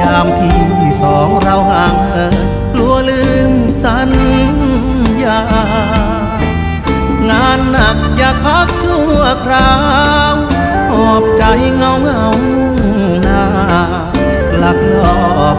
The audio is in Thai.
ยามที่สองเราห่างเหินกลัวลืมสัญญา งานหนักอยากพักชั่วคราวหอบใจเงาเงา